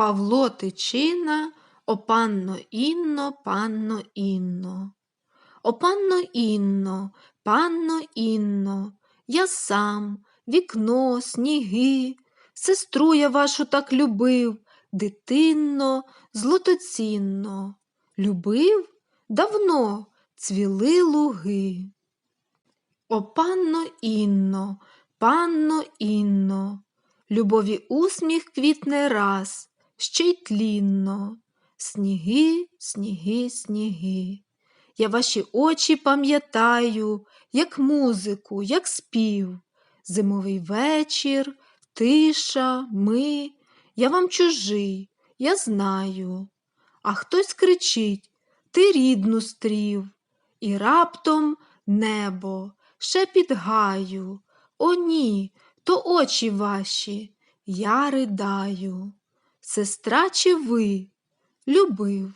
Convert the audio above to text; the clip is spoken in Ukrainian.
Павло Тичина, о панно Інно, панно Інно. О панно Інно, панно Інно, я сам, вікно, сніги, сестру я вашу так любив, дитинно, злотоцінно. Любив давно цвіли луги. О панно Інно, панно Інно, любові усміх квітне раз, ще й тлінно. Сніги, сніги, сніги. Я ваші очі пам'ятаю, як музику, як спів. Зимовий вечір, тиша, ми. Я вам чужий, я знаю. А хтось кричить Ти рідну стрів. І раптом небо, шепіт гаю. О, ні, то очі ваші, я ридаю. Сестра чи ви любив?